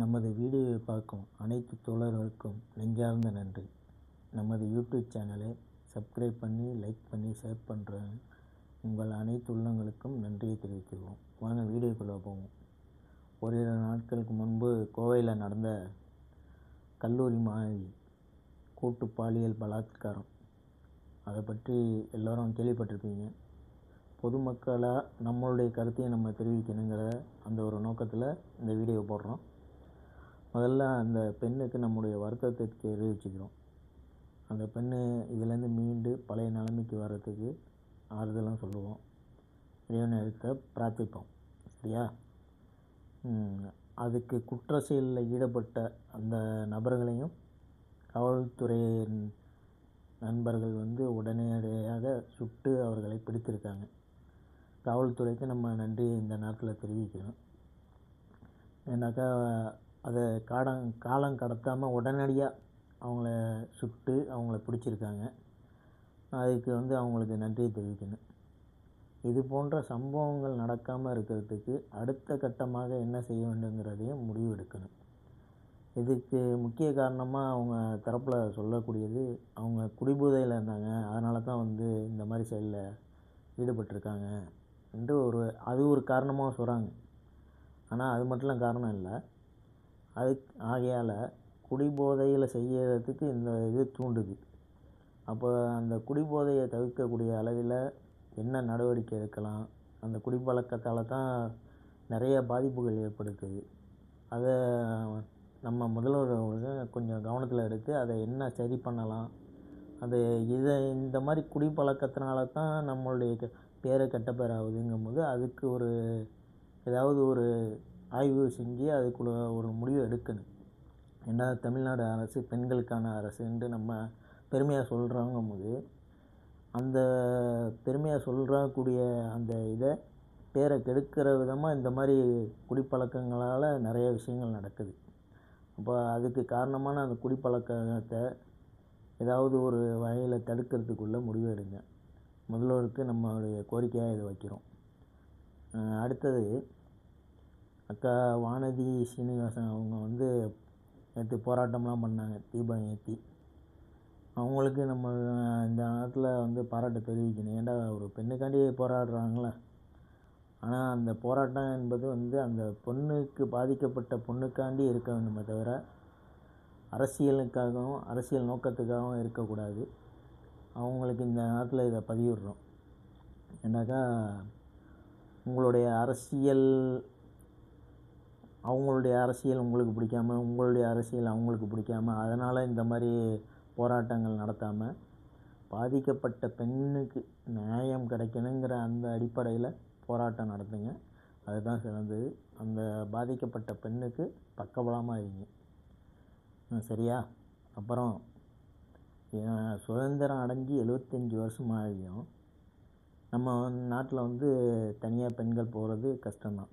நமது வீடியோவை பார்க்கும் அனைத்து தோழர்களுக்கும் நெஞ்சார்ந்த நன்றி. நமது யூடியூப் சேனலை சப்ஸ்கிரைப் பண்ணி லைக் பண்ணி ஷேர் பண்ணுற உங்கள் அனைத்து உள்ளங்களுக்கும் நன்றியை தெரிவிக்கிறோம் வாங்க வீடியோக்குள்ளே போவோம். ஓரிரு நாட்களுக்கு முன்பு கோவையில் நடந்த கல்லூரி மாணவி கூட்டு பாலியல் பலாத்காரம். அதை பற்றி எல்லோரும் கேள்விப்பட்டிருப்பீங்க. பொதுமக்களாக நம்மளுடைய கருத்தையும் நம்ம தெரிவிக்கணுங்கிற அந்த ஒரு நோக்கத்தில் இந்த வீடியோ போடுறோம். முதல்ல அந்த பெண்ணுக்கு நம்முடைய வருத்தத்தை தெரிவிச்சுக்கிறோம். அந்த பெண்ணு இதுலேருந்து மீண்டு பழைய நிலைமைக்கு வர்றதுக்கு ஆறுதலாக சொல்லுவோம். இறைவனை எடுத்த பிரார்த்திப்போம். சரியா? அதுக்கு குற்ற செயலில் ஈடுபட்ட அந்த நபர்களையும் காவல்துறை நண்பர்கள் வந்து உடனடியாக சுட்டு அவர்களை பிடித்திருக்காங்க. காவல்துறைக்கு நம்ம நன்றி இந்த நேரத்தில் தெரிவிக்கிறோம். ஏன்னாக்கா அதை காடம் காலம் கடத்தாமல் உடனடியாக அவங்கள சுட்டு அவங்கள பிடிச்சிருக்காங்க. அதுக்கு வந்து அவங்களுக்கு நன்றியை தெரிவிக்கணும். இது போன்ற சம்பவங்கள் நடக்காமல் இருக்கிறதுக்கு அடுத்த கட்டமாக என்ன செய்ய வேண்டுங்கிறதையும் முடிவு எடுக்கணும் இதுக்கு முக்கிய காரணமாக அவங்க தரப்பில் சொல்லக்கூடியது அவங்க குடிபோதையில் இருந்தாங்க. அதனால தான் வந்து இந்த மாதிரி செயலில் ஈடுபட்டிருக்காங்க என்று ஒரு அது ஒரு காரணமாக சொல்கிறாங்க ஆனால் அது மட்டும்லாம் காரணம் இல்லை. அது ஆகையால் குடிபோதையில் செய்கிறதுக்கு இந்த இது தூண்டுது. அப்போ அந்த குடிபோதையை தவிர்க்கக்கூடிய அளவில் என்ன நடவடிக்கை எடுக்கலாம்? அந்த குடிப்பழக்கத்தால் தான் நிறைய பாதிப்புகள் ஏற்படுத்துது அதை நம்ம முதல்வர் கொஞ்சம் கவனத்தில் எடுத்து அதை என்ன சரி பண்ணலாம்? அது இதை இந்த மாதிரி குடிப்பழக்கத்தினால தான் நம்மளுடைய பேரை கெட்ட பேர் ஆகுதுங்கும்போது அதுக்கு ஒரு ஏதாவது ஒரு ஆய்வு செஞ்சு அதுக்குள்ள ஒரு முடிவு எடுக்கணும். ஏன்னா தமிழ்நாடு அரசு பெண்களுக்கான அரசுன்ட்டு நம்ம பெருமையாக சொல்கிறாங்கும் போது அந்த பெருமையாக சொல்கிறக்கூடிய அந்த இதை பேரை கெடுக்கிற விதமாக இந்த மாதிரி குடிப்பழக்கங்களால் நிறைய விஷயங்கள் நடக்குது. அப்போ அதுக்கு காரணமான அந்த குடிப்பழக்கத்தை ஏதாவது ஒரு வகையில் தடுக்கிறதுக்குள்ளே முடிவு எடுங்க. முதல்வருக்கு நம்மளுடைய கோரிக்கையாக இதை வைக்கிறோம். அடுத்தது அக்கா வானதி சீனிவாசன் அவங்க வந்து நேற்று போராட்டம்லாம் பண்ணாங்க தீபம் ஏற்றி. அவங்களுக்கு நம்ம இந்த நேரத்தில் வந்து பாராட்டு தெரிவிக்கணும். ஏன்டா ஒரு பெண்ணுக்காண்டி போராடுறாங்களே? ஆனால் அந்த போராட்டம் என்பது வந்து அந்த பொண்ணுக்கு பாதிக்கப்பட்ட பொண்ணுக்காண்டி இருக்க வேண்டுமே தவிர அரசியலுக்காகவும் அரசியல் நோக்கத்துக்காகவும் இருக்கக்கூடாது. அவங்களுக்கு இந்த நேரத்தில் இதை பதிவிடுறோம். ஏன்னாக்கா உங்களுடைய அரசியல் அவங்களுடைய அரசியல் உங்களுக்கு பிடிக்காம உங்களுடைய அரசியல் அவங்களுக்கு பிடிக்காம அதனால் இந்த மாதிரி போராட்டங்கள் நடத்தாமல் பாதிக்கப்பட்ட பெண்ணுக்கு நியாயம் கிடைக்கணுங்கிற அந்த அடிப்படையில் போராட்டம் நடத்துங்க. அதுதான் சிறந்தது. அந்த பாதிக்கப்பட்ட பெண்ணுக்கு பக்கபலமாக இருங்க. சரியா? அப்புறம் சுதந்திரம் அடைஞ்சு எழுபத்தஞ்சி வருஷம் ஆகியும். நம்ம நாட்டில் வந்து தனியாக பெண்கள் போகிறது கஷ்டம்தான்.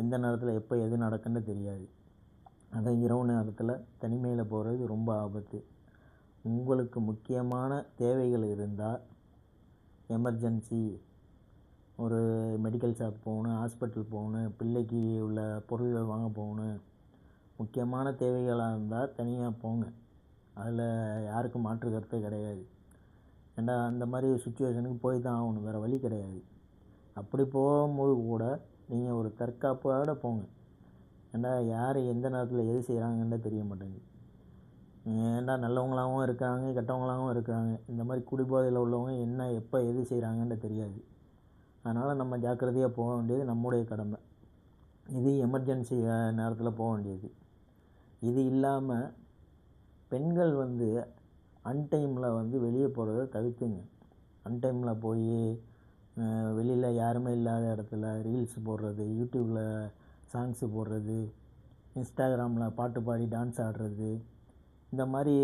எந்த நேரத்தில் எப்போ எது நடக்குன்னு தெரியாது. அதுவும் இரவு நேரத்தில் தனிமையில் போகிறது ரொம்ப ஆபத்து. உங்களுக்கு முக்கியமான தேவைகள் இருந்தால் எமர்ஜென்சி ஒரு மெடிக்கல் ஷாப் போகணும் ஹாஸ்பிட்டல் போகணும் பிள்ளைக்கு உள்ள பொருள்கள் வாங்க போகணும். முக்கியமான தேவைகளாக இருந்தால் தனியாக போங்க. அதில் யாருக்கும் மாற்று கருத்து கிடையாது. ஏண்டா அந்த மாதிரி சுச்சுவேஷனுக்கு போய் தான் ஆகணும். வேறு வழி கிடையாது. அப்படி போகும்போது கூட நீங்கள் ஒரு தற்காப்போட போங்க. ஏண்டா யார் எந்த நேரத்தில் எது செய்கிறாங்கன்னு தெரிய மாட்டேங்குது. ஏண்டா நல்லவங்களாகவும் இருக்கிறாங்க கெட்டவங்களாகவும் இருக்கிறாங்க இந்த மாதிரி குடிபோதையில் உள்ளவங்க என்ன எப்போ எது செய்கிறாங்கன்னு தெரியாது. அதனால் நம்ம ஜாக்கிரதையாக போக வேண்டியது நம்முடைய கடமை. இது எமர்ஜென்சி நேரத்தில் போக வேண்டியது. இது இல்லாமல் பெண்கள் வந்து அன்டைமில் வந்து வெளியே போகிறத தவிர்த்துங்க அன்டைமில் போய் வெளியில் யாருமே இல்லாத இடத்துல ரீல்ஸ் போடுறது யூடியூப்பில் சாங்ஸு போடுறது இன்ஸ்டாகிராமில் பாட்டு பாடி டான்ஸ் ஆடுறது இந்த மாதிரி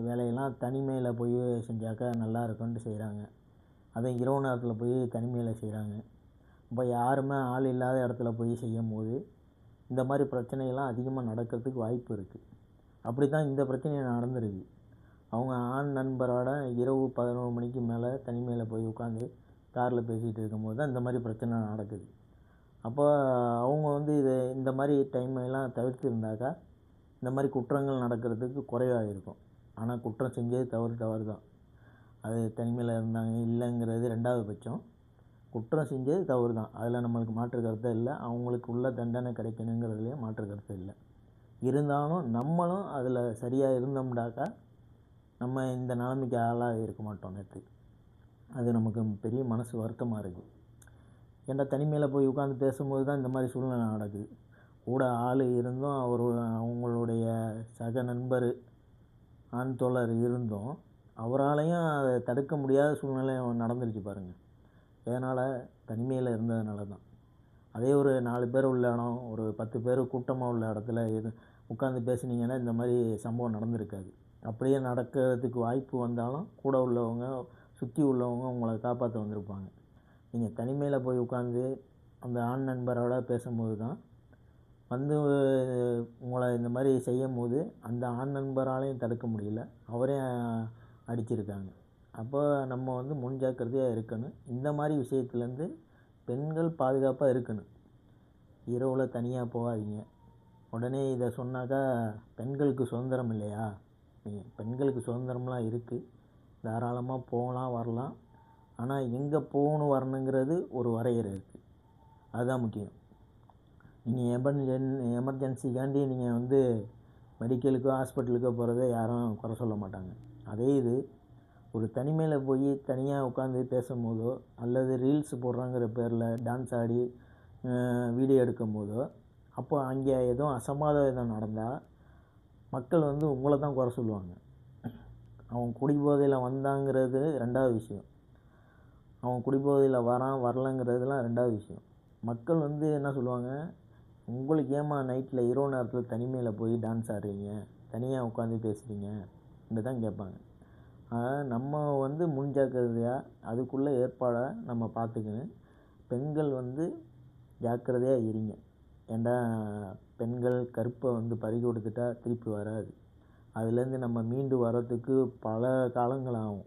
வேலையெல்லாம் தனிமையில் போய் செஞ்சாக்கா நல்லா இருக்கும்னு செய்கிறாங்க அதுவும் இரவு நேரத்தில் போய் தனிமையில் செய்கிறாங்க இப்போ யாருமே ஆள் இல்லாத இடத்துல போய் செய்யும் போது இந்த மாதிரி பிரச்சனைகள்லாம் அதிகமாக நடக்கிறதுக்கு வாய்ப்பு இருக்குது அப்படி தான் இந்த பிரச்சனை நடந்திருக்கு. அவங்க ஆண் நண்பரோட இரவு பதினோரு மணிக்கு மேலே தனிமையில் போய் உட்காந்து காரில் பேசிகிட்டு இருக்கும்போது தான் இந்த மாதிரி பிரச்சனை நடக்குது. அப்போ அவங்க வந்து இது இந்த மாதிரி டைம் தவிர்த்து தவிர்த்திருந்தாக்கா இந்த மாதிரி குற்றங்கள் நடக்கிறதுக்கு குறைவாக இருக்கும் ஆனால் குற்றம் செஞ்சது தவறு தவறு தான். அது தனிமையில் இருந்தாங்க இல்லைங்கிறது ரெண்டாவது பட்சம். குற்றம் செஞ்சது தவறு தான். அதில் நம்மளுக்கு மாற்று கருத்தை இல்லை. அவங்களுக்கு உள்ள தண்டனை கிடைக்கணுங்கிறதுலையும் மாற்று கருத்து இல்லை. இருந்தாலும் நம்மளும் அதில் சரியாக இருந்தோம்னாக்கா நம்ம இந்த நிலைமைக்கு ஆளாக இருக்க மாட்டோம் நேற்று. அது நமக்கு பெரிய மனசு வருத்தமாக இருக்குது ஏன்டா தனிமையில் போய் உட்காந்து பேசும்போது தான் இந்த மாதிரி சூழ்நிலை நடக்குது. கூட ஆள் இருந்தும் அவர் அவங்களுடைய சக நண்பர் ஆண் தோழர் இருந்தும் அவராலையும் அதை தடுக்க முடியாத சூழ்நிலை நடந்துருச்சு பாருங்கள் எதனால்? தனிமையில் இருந்ததுனால தான். அதே ஒரு நாலு பேர் உள்ள இடம் ஒரு பத்து பேர் கூட்டமாக உள்ள இடத்துல இது உட்காந்து பேசுனீங்கன்னா இந்த மாதிரி சம்பவம் நடந்திருக்காது. அப்படியே நடக்கிறதுக்கு வாய்ப்பு வந்தாலும் கூட உள்ளவங்க சுற்றி உள்ளவங்க உங்களை காப்பாற்ற வந்திருப்பாங்க. நீங்கள் தனிமையில் போய் உட்காந்து அந்த ஆண் நண்பரோட பேசும்போது தான் வந்து உங்களை இந்த மாதிரி செய்யும் போது அந்த ஆண் நண்பராலையும் தடுக்க முடியல. அவரே அடிச்சிருக்காங்க. அப்போ நம்ம வந்து முன்ஜாக்கிரதையாக இருக்கணும். இந்த மாதிரி விஷயத்துலேருந்து பெண்கள் பாதுகாப்பாக இருக்கணும். இரவில் தனியாக போகாதீங்க. உடனே இதை சொன்னாக்கா பெண்களுக்கு சுதந்திரம் இல்லையா? பெண்களுக்கு சுதந்திரம்லாம் இருக்குது தாராளமாக போகலாம் வரலாம். ஆனால் எங்கே போகணும் வரணுங்கிறது ஒரு வரையறை இருக்குது அதுதான் முக்கியம். நீங்கள் எமர்ஜென் எமர்ஜென்சிக்காண்டி நீங்கள் வந்து மெடிக்கலுக்கோ ஹாஸ்பிட்டலுக்கோ போகிறத யாரும் குறை சொல்ல மாட்டாங்க. அதே இது ஒரு தனிமையில் போய் தனியாக உட்காந்து பேசும்போதோ அல்லது ரீல்ஸ் போடுறாங்கிற பேரில் டான்ஸ் ஆடி வீடியோ எடுக்கும் போதோ அப்போ அங்கே எதுவும் அசம்பாவிதம் நடந்தால் மக்கள் வந்து உங்களை தான் குறை சொல்லுவாங்க. அவன் குடிபோதையில் வந்தாங்கிறது ரெண்டாவது விஷயம். அவன் குடிபோதையில் வரான் வரலங்கிறதுலாம் ரெண்டாவது விஷயம். மக்கள் வந்து என்ன சொல்லுவாங்க? உங்களுக்கு ஏம்மா நைட்டில் இரவு நேரத்தில் தனிமையில் போய் டான்ஸ் ஆடுறீங்க? தனியாக உட்காந்து பேசுகிறீங்க இப்படி தான் கேட்பாங்க. அதனால் நம்ம வந்து முன்ஜாக்கிரதையாக அதுக்குள்ளே ஏற்பாடை நம்ம பார்த்துக்கணும். பெண்கள் வந்து ஜாக்கிரதையாக இருங்க. ஏண்டா பெண்கள் கருப்பை வந்து பறி கொடுத்துட்டா திருப்பி வராது. அதுலேருந்து நம்ம மீண்டு வர்றதுக்கு பல காலங்கள் ஆகும்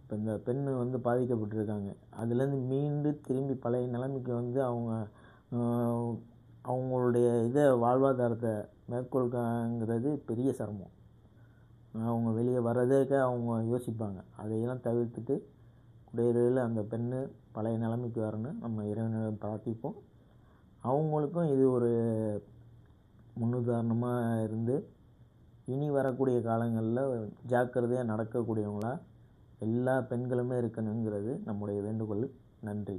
இப்போ இந்த பெண் வந்து பாதிக்கப்பட்டிருக்காங்க. அதுலேருந்து மீண்டு திரும்பி பழைய நிலைமைக்கு வந்து அவங்க அவங்களுடைய இதை வாழ்வாதாரத்தை மேற்கொள்காங்கிறது பெரிய சிரமம். அவங்க வெளியே வர்றதுக்கு அவங்க யோசிப்பாங்க. அதையெல்லாம் தவிர்த்துட்டு குடியரவில் அந்த பெண் பழைய நிலைமைக்கு வரணும் நம்ம இறைவனிடம் பிரார்த்திப்போம். அவங்களுக்கும் இது ஒரு முன்னுதாரணமாக இருந்து இனி வரக்கூடிய காலங்களில் ஜாக்கிரதையாக நடக்கக்கூடியவங்களா எல்லா பெண்களுமே இருக்கணுங்கிறது நம்முடைய வேண்டுகோள். நன்றி.